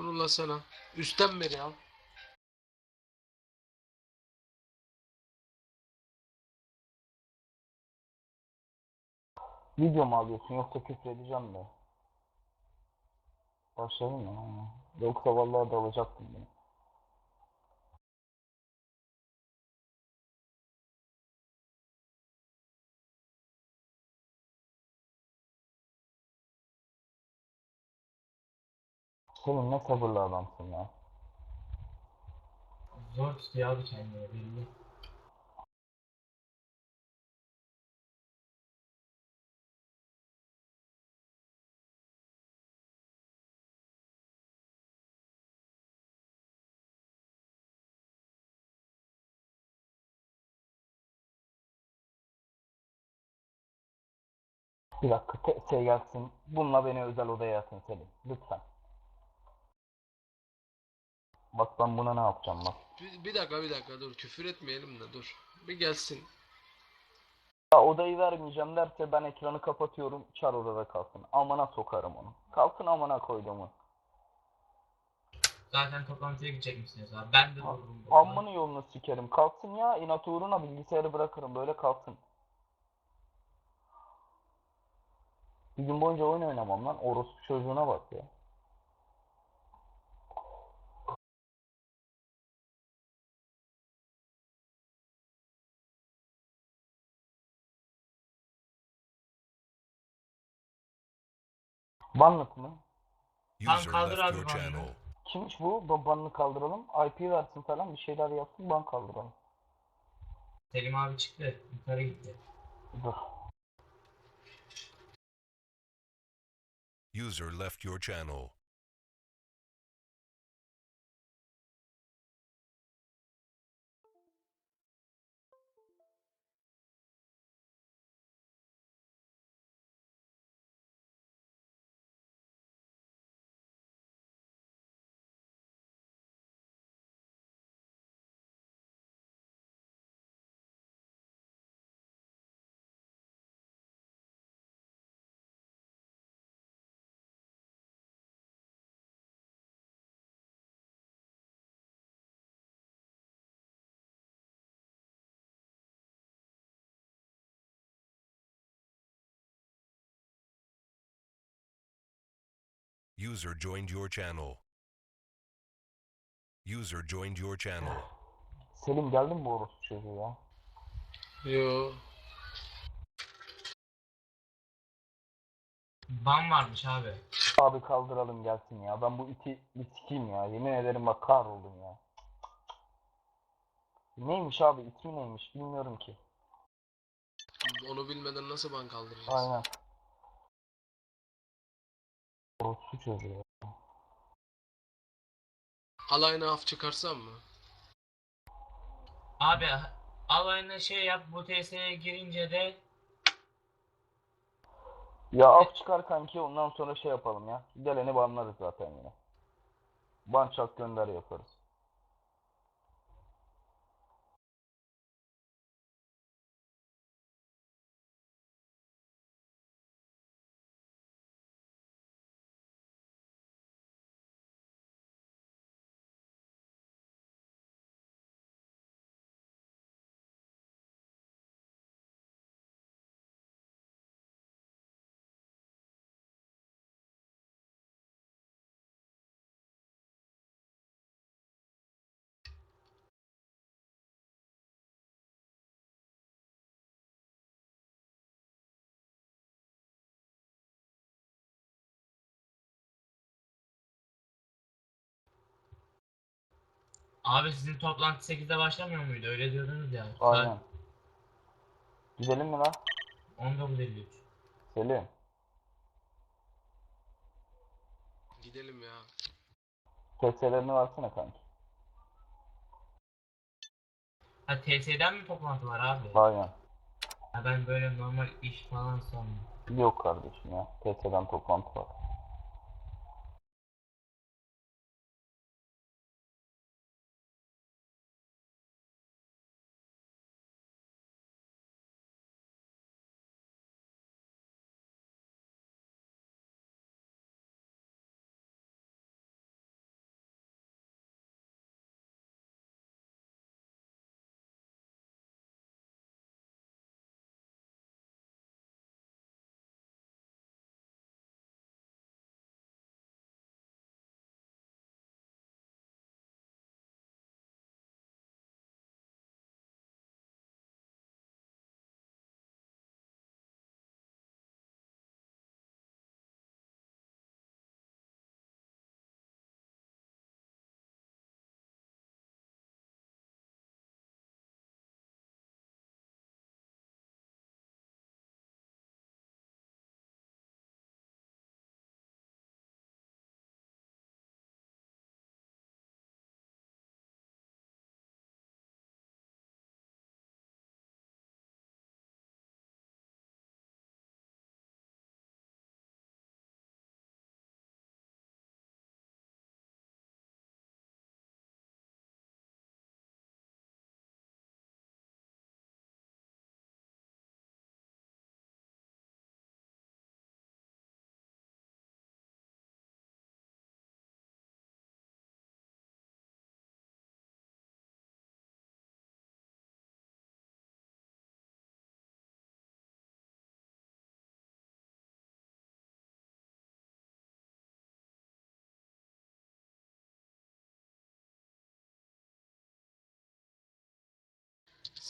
Kurulasana. Üstten beri al. Video mu alıyorsun yoksa küfür edeceğim de. Başlayalım mı? Yoksa vallahi dalacaktım bunu. Senin ne sabırlı adamsın ya. Zor tutuyor abi kendini belli. Bir dakika şey gelsin. Bununla beni özel odaya yatın Selim. Lütfen. Bak ben buna ne yapacağım bak. Bir, bir dakika bir dakika dur. Küfür etmeyelim de dur. Bir gelsin. Ya odayı vermeyeceğim derse ben ekranı kapatıyorum. Çar odada kalsın. Amına sokarım onu. Kalsın amına koyduğumu. Zaten toplantıya gidecekmişsiniz abi. Ben de dururum. Amını yolunu sikerim. Kalsın ya. inat uğruna bilgisayarı bırakırım. Böyle kalsın. Bir gün boyunca oyun oynamam lan. Orospu çocuğuna bak ya. Banlık mı? Tamam, User kaldır left abi your channel. Kimmiş bu? Ba- Banını kaldıralım. IP versin falan. Bir şeyler yapsın. Ban kaldıralım. Selim abi çıktı. Yukarı gitti. Dur. User left your channel. User joined your channel. User joined your channel. Selim geldin mi bu orospu çocuğu ya? Yo. Ban varmış abi. Abi kaldıralım gelsin ya. Ben bu iti bir sikeyim ya. Yemin ederim bak kahroldum ya. Neymiş abi? İsmi neymiş? Bilmiyorum ki. Onu bilmeden nasıl ban kaldıracağız? Aynen. Orospu çocuğu ya. Alayına af çıkarsam mı? Abi alayına şey yap bu TS'ye girince de Ya af çıkar kanki ondan sonra şey yapalım ya. Geleni banlarız zaten yine. Ban çak gönder yaparız. Abi sizin toplantı 8'de başlamıyor muydu? Öyle diyordunuz ya. Aynen. Gidelim mi lan? 19.53. Selim. Gidelim ya. TS'lerini versene kanki. Ha TS'den mi toplantı var abi? Aynen. Ha ben böyle normal iş falan sandım. Yok kardeşim ya. TS'den toplantı var.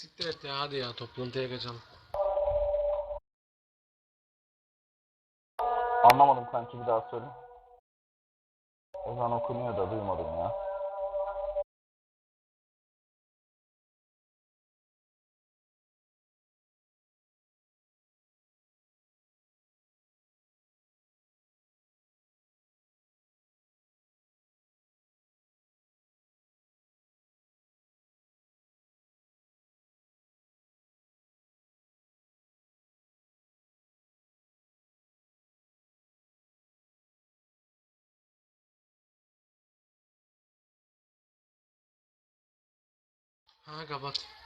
Siktir et ya hadi ya toplantıya kaçalım. Anlamadım kanki bir daha söyle. Ezan okunuyor da duymadım ya. Ha kapat.